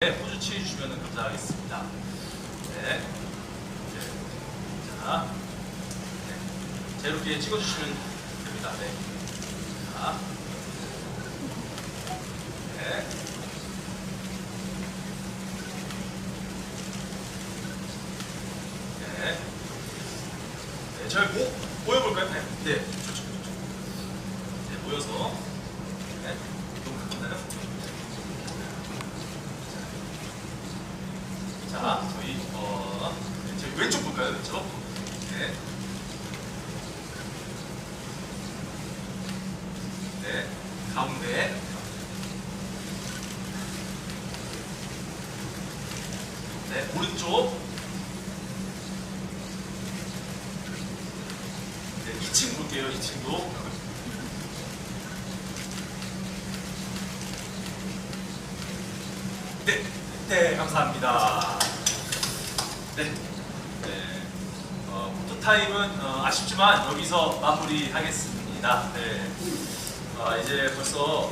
네, 포즈 취해 주시면 감사하겠습니다. 네. 네. 자, 네. 자, 이렇게 찍어주시면 됩니다. 네. 자. 네. 네. 네, 잘 모, 모여볼까요? 네. 네. 네, 모여서. 네. 너무 크나요? 자, 저희 어, 네, 저희 왼쪽 볼까요? 왼쪽. 네. 네. 가운데. 네, 오른쪽. 네, 2층 볼게요. 2층도. 네, 네, 감사합니다. 네, 네, 어, 포토타임은 어, 아쉽지만 여기서 마무리하겠습니다. 네, 어, 이제 벌써